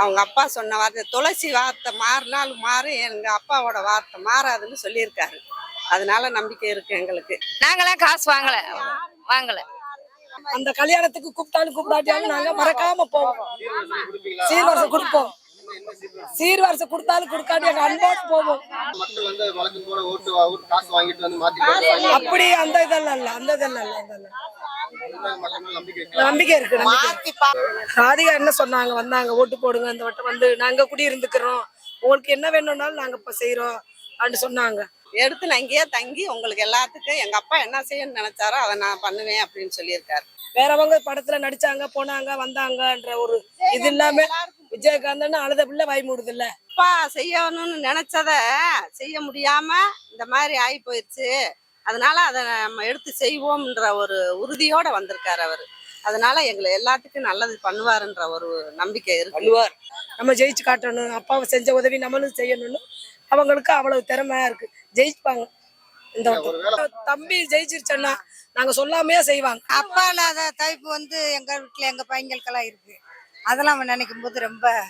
அவங்க அப்பா சொன்ன வார்த்தை துளசி வார்த்தை மாறினாலும் மாறும் எங்க அப்பாவோட வார்த்தை மாறாதுன்னு சொல்லியிருக்காரு. அதனால நம்பிக்கை இருக்கு எங்களுக்கு. நாங்களாம் காசு வாங்கல. வாங்கல. அந்த கல்யாணத்துக்கு கூப்பிட்டாலும் கூப்பிடாட்டியாலும் நாங்க மறக்காம போவோம். சீர்வரிசை கொடுப்போம். சீர்வரிசை கொடுத்தாலும் கொடுக்காட்டி எங்க அன்போடு போவோம். மக்கள் வந்து வழக்கு போல ஓட்டு வா- ஓட்டு காசு வாங்கிட்டு வந்து மாத்தி போடுறாங்க. அப்படி அந்த இதெல்லாம் இல்ல அந்த இதெல்லாம் இல்ல மக்கள் மேல நம்பிக்கை இருக்கா? ராதிகா என்ன சொன்னாங்க? வந்தாங்க ஓட்டு போடுங்க இந்த வட்டம் வந்து நாங்க குடி இருந்துக்கிறோம் உங்களுக்கு என்ன வேணும்னாலும் நாங்க இப்ப செய்யறோம் அப்படின்னு சொன்னாங்க. எடுத்து நான் இங்கேயே தங்கி உங்களுக்கு எல்லாத்துக்கும் எங்க அப்பா என்ன செய்யணும்னு நினைச்சாரோ அதை நான் பண்ணுவேன் அப்படின்னு சொல்லியிருக்காரு. வேறவங்க படத்துல நடிச்சாங்க போனாங்க வந்தாங்கன்ற ஒரு இது இல்லாம விஜயகாந்தன் அழுத பிள்ளை வாய் மூடுது இல்ல அப்பா செய்யணும்னு நினைச்சத செய்ய முடியாம இந்த மாதிரி ஆகி போயிடுச்சு அதனால அதை நம்ம எடுத்து செய்வோம்ன்ற ஒரு உறுதியோட வந்திருக்காரு அவர். அதனால எங்களை எல்லாத்துக்கும் நல்லது பண்ணுவாருன்ற ஒரு நம்பிக்கை இருக்கு. பண்ணுவார். நம்ம ஜெயிச்சு காட்டணும். அப்பாவை செஞ்ச உதவி நம்மளும் செய்யணும்னு அவங்களுக்கு அவ்வளவு திறமையா இருக்கு. ஜெயிப்பாங்க. இந்த வட்டம். தம்பி ஜெயிச்சிருச்சேன்னா நாங்க சொல்லாமையே செய்வாங்க. அப்பா இல்லாத டைப் வந்து எங்க வீட்டுல எங்க பையங்களுக்கெல்லாம் இருக்கு. அதெல்லாம் அவன் நினைக்கும் போது ரொம்ப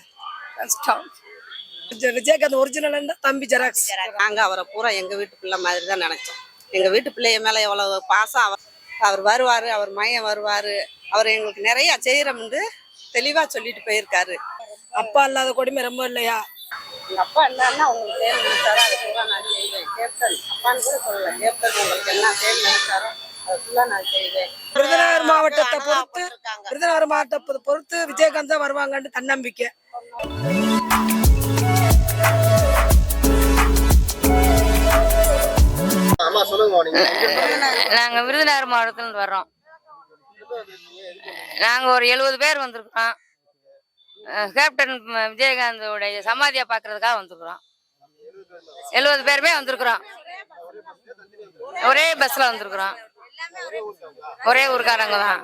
கஷ்டம். விஜய்- விஜயகாந்த் ஒரிஜினல் தம்பி ஜெராக்ஸ். நாங்க அவரை பூரா எங்க வீட்டு பிள்ளை மாதிரி தான் நினைச்சோம். எங்க வீட்டு பிள்ளைய மேல எவ்வளவு பாசம் அவர் அவர் வருவாரு அவர் மையம் வருவாரு அவர் எங்களுக்கு நிறைய செய்யறோம்னு தெளிவா சொல்லிட்டு போயிருக்காரு அப்பா இல்லாத கொடுமை ரொம்ப இல்லையா எங்க அப்பா என்னன்னா உங்களுக்கு தேர்வு நினைச்சாரோ அதை பூரா நான் செய்வேன் கேப்டன் அப்பான்னு கூட சொல்லல கேப்டன் உங்களுக்கு என்ன தேர்வு நினைச்சாரோ அதை ஃபுல்லா நான் செய்வேன் விருதுநகர் மாவட்டத்தை பொறுத்து விருதுநகர் மாவட்டத்தை பொறுத்து விஜயகாந்த் தான் வருவாங்கன்னு தன்னம்பிக்கை ஆமா சொல்லுங்க நீங்க எங்க இருந்து நாங்க விருதுநகர் மாவட்டத்துல இருந்து வர்றோம். நாங்க ஒரு எழுபது பேர் வந்திருக்கிறோம். கேப்டன் விஜயகாந்தோடைய சமாதியை பார்க்கறதுக்காக வந்திருக்கிறோம். எழுபது பேருமே வந்திருக்கிறோம். ஒரே பஸ்ல வந்திருக்கிறோம். ஒரே ஊருக்காரங்க தான்.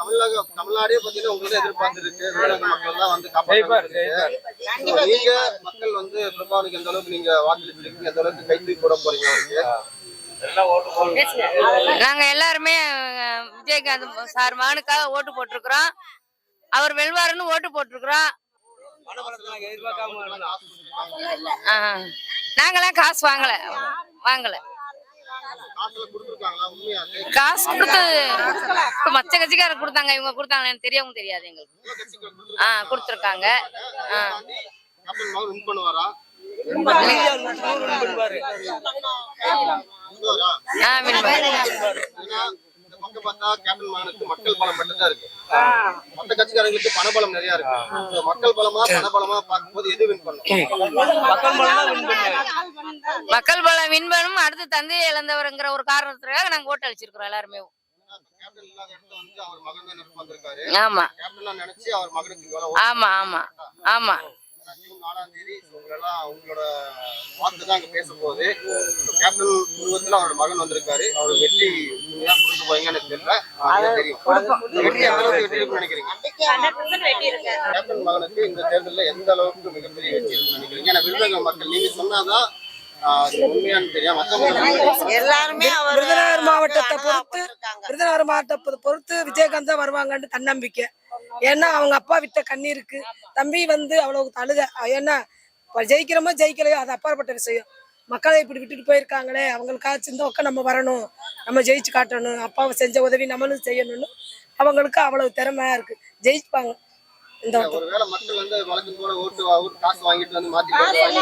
தமிழக தமிழ்நாடே பாத்தீங்கன்னா உங்களை எதிர்பார்த்திருக்கு. மக்கள் தான் வந்து காப்பாற்று நீங்க மக்கள் வந்து பிரபானுக்கு எந்த அளவுக்கு நீங்க வாக்களிச்சிருக்கீங்க எந்த அளவுக்கு கைது போட போறீங்க? அவருக்கு நாங்க எல்லாருமே விஜயகாந்த் சார் மகனுக்காக ஓட்டு போட்டிருக்கிறோம். அவர் வெல்வாருன்னு ஓட்டு போட்டிருக்கிறோம். நாங்களாம் காசு வாங்கல. வாங்கல. காசு கொடுத்து மச்ச கட்சிக்காரர் கொடுத்தாங்க இவங்க கொடுத்தாங்க எனக்கு தெரியவும் தெரியாது எங்களுக்கு. ஆ கொடுத்துருக்காங்க. ஆ. பக்கம் பார்த்தா கேப்டன் மகனுக்கு மக்கள் பலம் மட்டும் தான் இருக்கு மத்த கட்சிக்காரங்களுக்கு பணபலம் நிறைய இருக்கு. மக்கள் பலமா பணபலமா பார்க்கும்போது எது வின் பண்ணும். மக்கள் பலம் வின் பண்ணும். அடுத்து தந்தையை இழந்தவருங்கிற ஒரு காரணத்துக்காக நாங்க ஓட்டு அளிச்சிருக்கிறோம் எல்லாருமே. ஆமா. கேப்டன் நினைச்சு அவர் மகனுக்கு இவ்வளவு ஆமா ஆமா ஆமா. ஜூன் நாலாம் தேதி உங்களெல்லாம் உங்களோட வாக்கு தான் அங்க பேச போகுது கேப்டன் உருவத்துல அவரோட மகன் வந்திருக்காரு. அவர் வெற்றி உண்மையா கொடுக்க போறீங்கன்னு எனக்கு தெரியல. அது தெரியும். வெற்றி எந்த அளவுக்கு வெற்றி இருக்குன்னு நினைக்கிறீங்க? கேப்டன் மகனுக்கு இந்த தேர்தல்ல எந்த அளவுக்கு மிகப்பெரிய வெற்றி இருக்குன்னு நினைக்கிறீங்க? ஏன்னா விருதுநகர் மக்கள் நீங்க சொன்னாதான் ஆஹ், அது உண்மையான்னு தெரியும். மத்தவங்க எல்லாருமே அவர் விருதுநகர் மாவட்டத்தை பொறுத்து விருதுநகர் மாவட்டத்தை பொறுத்து விஜயகாந்த் தான் வருவாங்கன்னு தன்னம்பிக்கை. ஏன்னா அவங்க அப்பா விட்ட கண்ணீருக்கு தம்பி வந்து அவ்வளவு அழுக ஏன்னா ஜெயிக்கிறோமோ ஜெயிக்கலையோ அது அப்பாற்பட்ட விஷயம். மக்களை இப்படி விட்டுட்டு போயிருக்காங்களே அவங்களுக்காச்சும் இந்த பக்கம் நம்ம வரணும் நம்ம ஜெயிச்சு காட்டணும் அப்பாவை செஞ்ச உதவி நம்மளும் செய்யணும்னு அவங்களுக்கு அவ்வளவு திறமையா இருக்கு. ஜெயிப்பாங்க. இந்த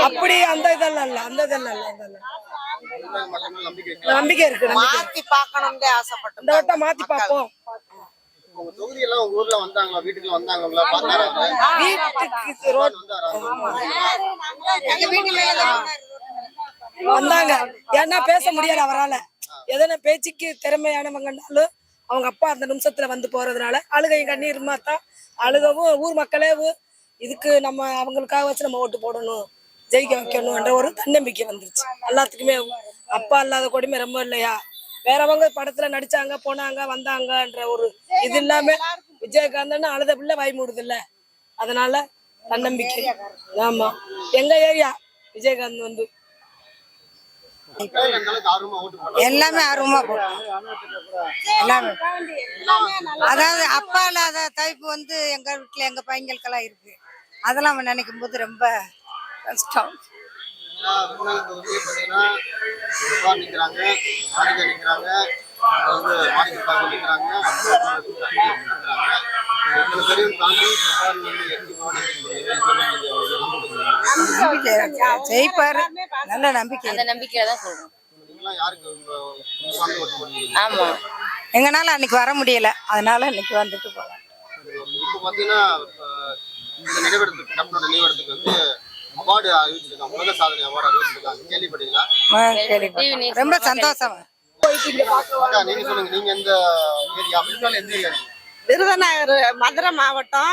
அப்படி அந்த இதெல்லாம் இல்ல அந்த இதெல்லாம் இல்ல அதெல்லாம் நம்பிக்கை இருக்கா. மாத்தி பார்க்கணும்னு ஆசைப்பட்டு இந்த வட்டம் மாத்தி பார்ப்போம். உங்க தொகுதி எல்லாம் உங்க ஊர்ல வந்தாங்களா? வீட்டுக்கு வந்தாங்களா பார்த்தாரா வீட்டுக்கு ரோட் வந்தாங்க. ஏன்னா பேச முடியாது அவரால. எதனா பேச்சுக்கு திறமையானவங்கனாலும் அவங்க அப்பா அந்த நிமிஷத்துல வந்து போறதுனால அழுகையும் கண்ணீருமா தான் அழுகவும் ஊர் மக்களே இதுக்கு நம்ம அவங்களுக்காக வச்சு நம்ம ஓட்டு போடணும் ஜெயிக்க வைக்கணும்ன்ற ஒரு தன்னம்பிக்கை வந்துருச்சு. எல்லாத்துக்குமே அப்பா இல்லாத கொடுமை ரொம்ப இல்லையா? வேறவங்க படத்துல நடிச்சாங்க போனாங்க வந்தாங்கன்ற ஒரு இது இல்லாம விஜயகாந்தன் அழுத பிள்ளை வாய் மூடுது இல்ல அதனால தன்னம்பிக்கை. ஆமா. எங்க ஏரியா? விஜயகாந்த் வந்து மக்கள் எந்த அளவுக்கு ஆர்வமா ஓட்டு போட்டாங்க எல்லாமே ஆர்வமா போட்டோம். எல்லாமே. அதாவது அப்பா இல்லாத தைப்பு வந்து எங்க வீட்டுல எங்க பையங்களுக்கெல்லாம் இருக்கு. அதெல்லாம் நினைக்கும் போது ரொம்ப கஷ்டம். ஏன்னா, நம்பிக்கை ஜெயிப்பாரு. நல்ல நம்பிக்கை அந்த நம்பிக்கையில தான் சொல்றோம். ஆமா. எங்கனால அன்னைக்கு வர முடியல. அதனால இன்னைக்கு வந்துட்டு போலாம். இப்போ பாத்தீங்கன்னா இப்ப இந்த நினைவிடத்துக்கு கட்டணோட நினைவிடத்துக்கு வந்து அவார்டு அறிவிச்சிருக்காங்க. உலக சாதனை அவார்டு அறிவிச்சிருக்காங்க. கேள்விப்பட்டீங்களா? ஆ, கேள்விப்பட்டேன். ரொம்ப சந்தோஷம். நீங்க சொல்லுங்க. நீங்க எந்த ஏரியா அப்படின்னாலும் எந்த ஏரியா நீங்க? விருதுநகர் மதுரை மாவட்டம்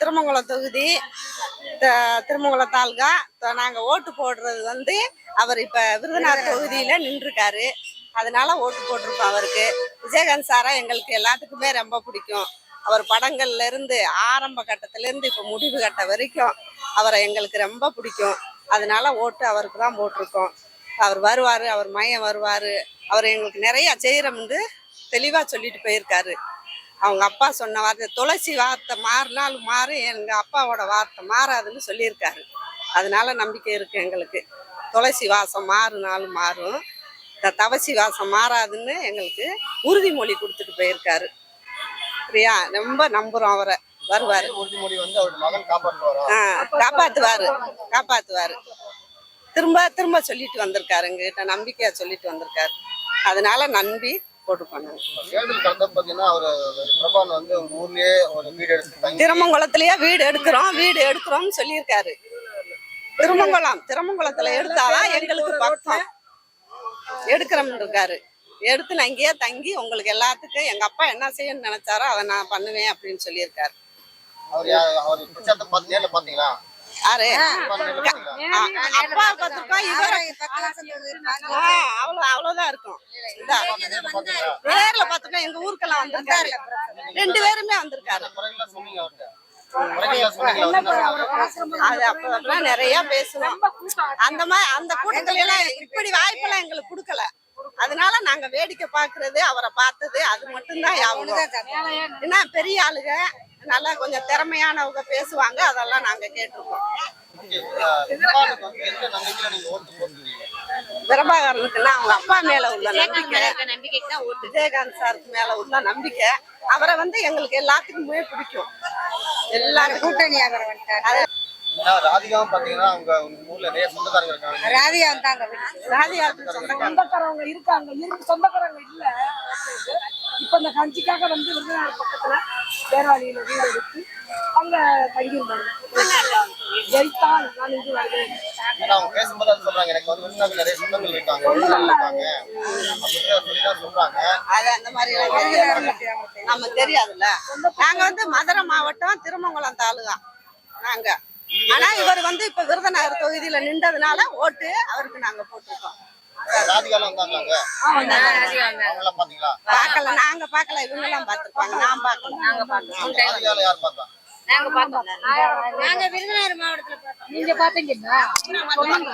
திருமங்கலம் தொகுதி. திருமங்கலம் தாலுகா த- நாங்க ஓட்டு போடுறது வந்து அவர் இப்ப விருதுநகர் தொகுதியில நின்றுருக்காரு. அதனால ஓட்டு போட்டிருக்கோம் அவருக்கு. விஜயகாந்த் சாரா எங்களுக்கு எல்லாத்துக்குமே ரொம்ப பிடிக்கும். அவர் படங்கள்ல இருந்து ஆரம்ப கட்டத்துல இருந்து இப்ப முடிவு கட்ட வரைக்கும் அவரை எங்களுக்கு ரொம்ப பிடிக்கும். அதனால ஓட்டு அவருக்கு தான் போட்டிருக்கோம். அவர் வருவாரு அவர் மையம் வருவாரு. அவர் எங்களுக்கு நிறைய செய்யறோம்னு தெளிவா சொல்லிட்டு போயிருக்காரு. அவங்க அப்பா சொன்ன வார்த்தை துளசி வார்த்தை மாறினாலும் மாறும் எங்க அப்பாவோட வார்த்தை மாறாதுன்னு சொல்லியிருக்காரு. அதனால நம்பிக்கை இருக்கு எங்களுக்கு. துளசி வாசம் மாறினாலும் மாறும். இந்த தவசி வாசம் மாறாதுன்னு எங்களுக்கு உறுதிமொழி கொடுத்துட்டு போயிருக்காரு. சரியா ரொம்ப நம்புறோம் அவரை. வருவாரு. உறுதிமொழி வந்து மகன் காப்பாற்றுவாரா ஆ, காப்பாத்துவாரு. காப்பாத்துவாரு. திரும்ப திரும்ப சொல்லிட்டு வந்திருக்காரு எங்ககிட்ட. நம்பிக்கையா சொல்லிட்டு வந்திருக்காரு. அதனால நம்பி ஒரு வீடு எடுக்கிறோம் வீடு எடுக்கிறோம்னு சொல்லியிருக்காரு. திருமங்கலம் திருமங்கலத்துல எடுத்தாதான் எங்களுக்கு பக்கம். எடுக்கிறோம்னு இருக்காரு. எடுத்து நான் இங்கேயே தங்கி உங்களுக்கு எல்லாத்துக்கும் எங்க அப்பா என்ன செய்யணும்னு நினைச்சாரோ அதை நான் பண்ணுவேன் அப்படின்னு சொல்லியிருக்காரு. அவர் அவர் பிரச்சாரத்தை பார்த்து நேர்ல பாத்தீங்களா யாரு? பிரபான் நேர்ல பாத்தீங்களா? ஆ, அப்பா இவரை ஆ, அவ்வளவு அவ்வளவுதான் இருக்கும். இந்தா. நேர்ல? நேர்ல பார்த்துட்டோம் எங்க ஊருக்கெல்லாம் வந்திருக்காரு. ரெண்டு பேருமே வந்திருக்காரு. நிறைய பேசுவோம் அந்த மாதிரி அந்த கூட்டத்துல எல்லாம் இப்படி வாய்ப்பெல்லாம் எங்களுக்கு கொடுக்கல. அதனால நாங்க வேடிக்கை பாக்குறது அவரை பார்த்தது அது மட்டும்தான் என்ன பெரிய ஆளுங்க. நல்லா கொஞ்சம் திறமையானவங்க பேசுவாங்க அதெல்லாம் நாங்க கேட்டிருக்கோம். பிரபாகரனுக்குன்னா அவங்க அப்பா மேல உள்ள நம்பிக்கை. விஜயகாந்த் சாருக்கு மேல உள்ள நம்பிக்கை. அவரை வந்து எங்களுக்கு எல்லாத்துக்குமே பிடிக்கும். எல்லாருக்கும் கூட்டணி அவர் வந்துட்டாரு ராதிகாவும் பாத்தீங்கன்னா அவங்க ஊர்ல நிறைய சொந்தக்காரங்க இருக்காங்க. ராதிகா வந்தாங்க சொந்தக்காரங்க சொந்தக்காரவங்க இருக்காங்க. இருக்கு சொந்தக்காரங்க இல்ல. இப்ப இந்த கஞ்சிக்காக வந்து விருதுநகர் பக்கத்துல பேராளியில வீடு எடுத்து அங்க தங்கியிருந்தாங்க. ஜெயித்தால் நான் இங்கு வருவேன். ஏன்னா அவங்க பேசும்போது அது சொல்றாங்க. எனக்கு வந்து விருதுநகர் நிறைய சொந்தங்கள் இருக்காங்க. இருக்காங்க. சொல்றாங்க. அது அந்த மாதிரி. நம்ம தெரியாதுல்ல. நாங்க வந்து மதுரை மாவட்டம் திருமங்கலம் தாலுகா. நாங்க. ஆனா இவர் வந்து இப்ப விருதுநகர் தொகுதியில நின்றதுனால ஓட்டு அவருக்கு நாங்க போட்டிருக்கோம். பார்க்கல. நாங்க பார்க்கல. இவங்க எல்லாம் பார்த்திருப்பாங்க. நான் பார்க்கல. நாங்க பார்த்தா? நாங்க பார்த்தோம் நாங்க விருதுநகர் மாவட்டத்துல பார்த்தோம். நீங்க பாத்தீங்களா சொல்லுங்க.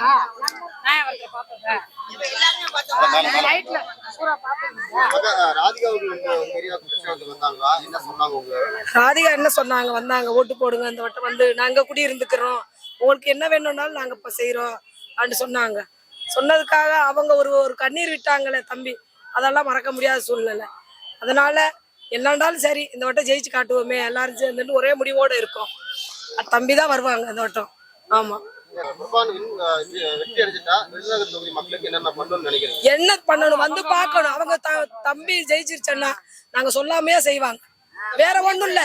ராதிகா என்ன சொன்னாங்க உங்க? ராதிகா என்ன சொன்னாங்க? வந்தாங்க ஓட்டு போடுங்க இந்த வட்டம் வந்து நாங்க குடி இருந்துக்கிறோம் உங்களுக்கு என்ன வேணும்னாலும் நாங்க இப்ப செய்யறோம் அப்படின்னு சொன்னாங்க. சொன்னதுக்காக அவங்க ஒரு ஒரு கண்ணீர் விட்டாங்களே தம்பி. அதெல்லாம் மறக்க முடியாத சூழ்நிலை. அதனால என்னண்டாலும் சரி இந்த வட்டம் ஜெயிச்சு காட்டுவோமே எல்லாரும் சேர்ந்துட்டு ஒரே முடிவோட இருக்கோம். தம்பி தான் வருவாங்க இந்த வட்டம். ஆமா. பிரபான் வின்- அஹ் இது வெற்றி அடிச்சுட்டா விருதுநகர் தொகுதி மக்களுக்கு என்னென்ன பண்ணணும்னு நினைக்கிறீங்க? என்ன பண்ணணும்? வந்து பார்க்கணும். அவங்க தம்பி ஜெயிச்சிருச்சேன்னா நாங்க சொல்லாமையே செய்வாங்க. வேற ஒண்ணும் இல்ல.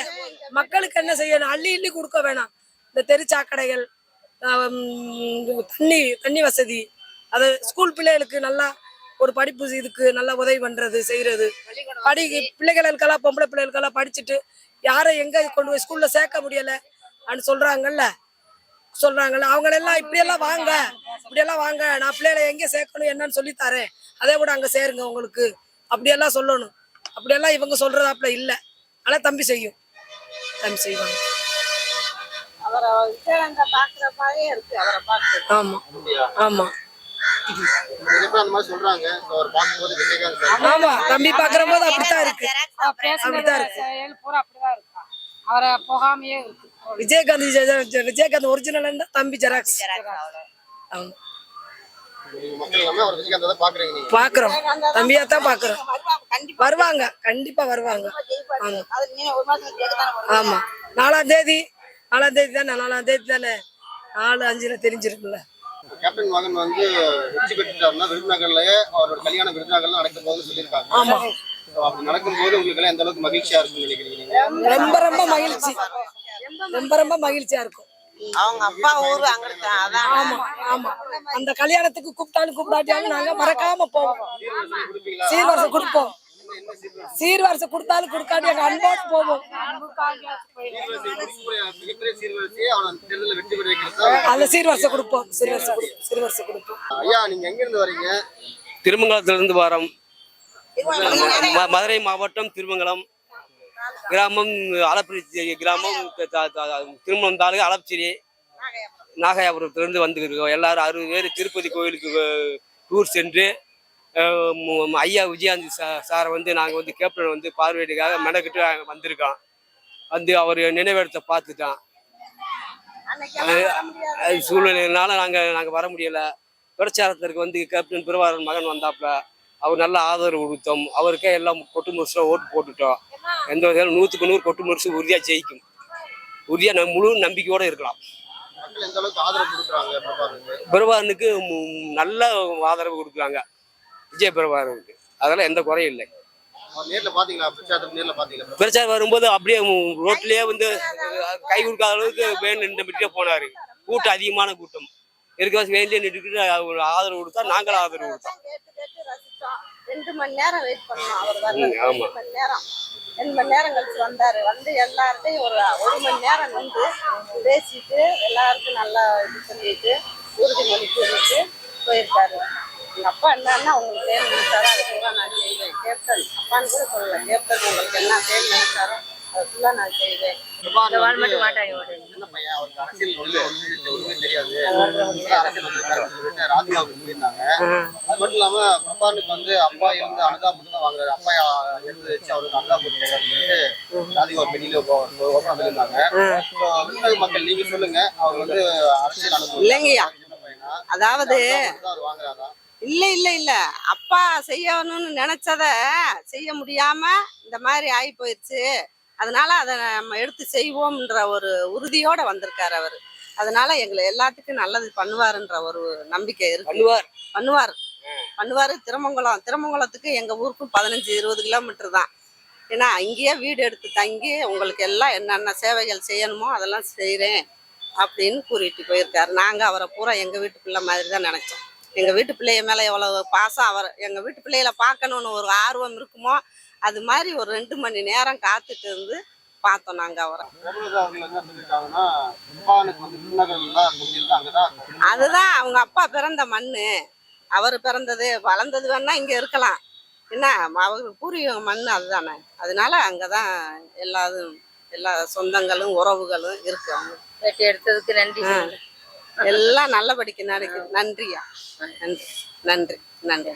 மக்களுக்கு என்ன செய்யணும்? அள்ளி அள்ளி கொடுக்க வேணாம். இந்த தெருச்சாக்கடைகள் தண்ணி தண்ணி வசதி அது ஸ்கூல் பிள்ளைகளுக்கு நல்லா ஒரு படிப்பு இதுக்கு நல்லா உதவி பண்றது செய்யறது படி பிள்ளைகளுக்கெல்லாம் பொம்பளை பிள்ளைகளுக்கெல்லாம் படிச்சுட்டு யாரை எங்க கொண்டு போய் ஸ்கூல்ல சேர்க்க முடியல அப்படின்னு சொல்றாங்கல்ல? சொல்றாங்கல்ல. அவங்களெல்லாம் இப்படியெல்லாம் வாங்க இப்படியெல்லாம் வாங்க. நான் பிள்ளைகளை எங்க சேர்க்கணும் என்னன்னு சொல்லி தரேன். அதே கூட அங்க சேருங்க உங்களுக்கு. அப்படியெல்லாம் சொல்லணும். அப்படியெல்லாம் இவங்க சொல்றதாப்புல இல்ல. ஆனா தம்பி செய்யும். தம்பி செய்வாங்க. அவரை பாக்குற மாதிரியே இருக்கு. அவரை பார்த்து. ஆமா. ஆமா. ஆமா தம்பி பாக்குற போது அப்படித்தான் இருக்கு. அப்படித்தான் இருக்கு. அவரை போகாமையே இருக்கு. விஜயகாந்த் விஜயகாந்த் ஒரிஜினல் தம்பி ஜெராக்ஸ். பாக்குறோம் தம்பியா தான் பாக்குறோம் கண்டிப்பா. வருவாங்க கண்டிப்பா வருவாங்க. ஆமா. நாலாம் தேதி நாலாம் தேதி தானே நாலாம் தேதி தானே. நாலு அஞ்சுல தெரிஞ்சிருக்குல்ல கேப்டன் மகன் வந்து வெற்றி பெற்றுட்டாருன்னா விருதுநகர்லயே அவரோட கல்யாண விருதுநகர்ல நடக்கும் போது சொல்லியிருக்காங்க. ஆமா. அப்படி நடக்கும்போது உங்களுக்கு எல்லாம் எந்த அளவுக்கு மகிழ்ச்சியா இருக்கும்னு நினைக்கிறீங்க ரொம்ப ரொம்ப மகிழ்ச்சி. ரொம்ப ரொம்ப மகிழ்ச்சியா இருக்கும். அவங்க அப்பா ஊரு அங்க இருக்கு அதான். ஆமா ஆமா. அந்த கல்யாணத்துக்கு கூப்பிட்டாலும் கூப்பிடாட்டியாலும் நாங்க மறக்காம போவோம். சீர்வரிசை கொடுப்போம். சீர்வரிசை கொடுத்தாலும் கொடுக்காட்டி எங்க அன்போடு போவோம். அந்த சீர்வரிசை கொடுப்போம். சீர்வரிசை கொடுப்போம் சீர்வரிசை கொடுப்போம். ஐயா நீங்க எங்க இருந்து வரீங்க? திருமங்கலத்திலிருந்து வரோம். ம- மதுரை மாவட்டம் திருமங்கலம் கிராமம் ஆலப்பிரி கிராமம் திருமணம் தாலுகா ஆலப்பிரி நாகையாபுரத்திலிருந்து வந்துருக்கோம். எல்லாரும் அறுபது பேர் திருப்பதி கோயிலுக்கு டூர் சென்று ஐயா விஜயாந்தி சா சாரை வந்து நாங்கள் வந்து கேப்டன் வந்து பார்வையிடுக்காக மெனக்கிட்டு வந்திருக்கோம். வந்து அவர் நினைவிடத்தை அது சூழ்நிலையினால நாங்கள் நாங்கள் வர முடியலை. பிரச்சாரத்திற்கு வந்து கேப்டன் பிரபாகரன் மகன் வந்தாப்புல அவர் நல்ல ஆதரவு கொடுத்தோம். அவருக்கே எல்லாம் கொட்டு முறிச்சு ஓட்டு போட்டுட்டோம். எந்த வகையிலும் நூற்றுக்கு நூறு கொட்டு முறிச்சு உறுதியாக ஜெயிக்கும். உறுதியாக நம்ம முழு நம்பிக்கையோடு இருக்கலாம். மக்கள் எந்த அளவுக்கு ஆதரவு கொடுக்குறாங்க பிரபாகருக்கு பிரபாகரனுக்கு மு- நல்ல ஆதரவு கொடுக்குறாங்க. விஜய் பிரபாகரனுக்கு அதெல்லாம் எந்த குறையும் இல்லை. பிரச்சாரம் வரும்போது அப்படியே ரோட்லயே வந்து கை கொடுக்காத அளவுக்கு வேன் நின்றுட்டே போனாரு. கூட்டம் அதிகமான கூட்டம். இருக்க வேண்டிய நின்றுக்கிட்டு அவர் ஆதரவு கொடுத்தா நாங்களும் ஆதரவு கொடுத்தோம். கேட்டு கேட்டு ரசிச்சோம் ரெண்டு மணி நேரம் வெயிட் பண்ணோம் அவர். ரெண்டு மணி நேரம் ரெண்டு மணி நேரம் கழிச்சு வந்தாரு வந்து எல்லார்ட்டையும் ஒரு ஒரு மணி நேரம் வந்து பேசிட்டு எல்லாருக்கும் நல்லா இது சொல்லிட்டு உறுதிமொழி சொல்லிட்டு போயிருக்காரு. எங்க அப்பா என்னன்னா உங்களுக்கு தேர்வு நினைச்சாரோ? அதை ஃபுல்லா நான் செய்வேன். கேப்டன் அப்பான்னு கூட சொல்லல. கேப்டன் உங்களுக்கு என்ன தேர்வு நினைச்சாரோ அதை ஃபுல்லா நான் செய்வேன். சின்ன பையன்? அவருக்கு அரசியல் ஒண்ணுமே தெரியாது. அரசியல் சொல்லிட்டு ராதிகாவுக்கு போயிருந்தாங்க. அது மட்டும் இல்லாம பிரபாகரனுக்கு வந்து அப்பா இருந்து அனுதாபம் தான் வாங்குறாரு. அப்பா இருந்து வச்சு அவருக்கு அனுதாபம் சொல்லிட்டு ராதிகா பெண்ணில ஓப்பனா விருதுநகர் மக்கள் நீங்க சொல்லுங்க. அவர் வந்து அரசியல் அனுபவம் இல்லைங்கய்யா. அதாவது வாங்குறாரா? இல்ல இல்ல இல்ல. அப்பா செய்யணும்னு நினைச்சத செய்ய முடியாம இந்த மாதிரி ஆகி போயிடுச்சு அதனால அதை நம்ம எடுத்து செய்வோம்ன்ற ஒரு உறுதியோட வந்திருக்காரு அவரு. அதனால எங்களை எல்லாத்துக்கும் நல்லது பண்ணுவாருன்ற ஒரு நம்பிக்கை இருக்கு. பண்ணுவார். பண்ணுவார். பண்ணுவாரு திருமங்கலம். திருமங்கலத்துக்கு எங்க ஊருக்கும் பதினஞ்சு இருபது கிலோமீட்டர் தான். ஏன்னா அங்கேயே வீடு எடுத்து தங்கி உங்களுக்கு எல்லாம் என்னென்ன சேவைகள் செய்யணுமோ அதெல்லாம் செய்கிறேன் அப்படின்னு கூறிட்டு போயிருக்காரு. நாங்கள் அவரை பூரா எங்கள் வீட்டு பிள்ளை மாதிரி தான் நினச்சோம். எங்கள் வீட்டு பிள்ளைய மேலே எவ்வளோ பாசம் அவர் எங்கள் வீட்டு பிள்ளைகளை பார்க்கணுன்னு ஒரு ஆர்வம் இருக்குமோ அது மாதிரி ஒரு ரெண்டு மணி நேரம் காத்துட்டு இருந்து பார்த்தோம் நாங்கள் அவரை. அதுதான் அவங்க அப்பா பிறந்த மண்ணு. அவர் பிறந்தது வளர்ந்தது வேணா இங்க இருக்கலாம். என்ன அவருக்கு பூர்வீக மண் அதுதானே. அதனால அங்கதான் எல்லாரும் எல்லா சொந்தங்களும் உறவுகளும் இருக்கு அவங்க. பேட்டி எடுத்ததுக்கு நன்றி. எல்லாம் நல்லபடிக்கு நடக்குது. நன்றியா? நன்றி. நன்றி. நன்றி.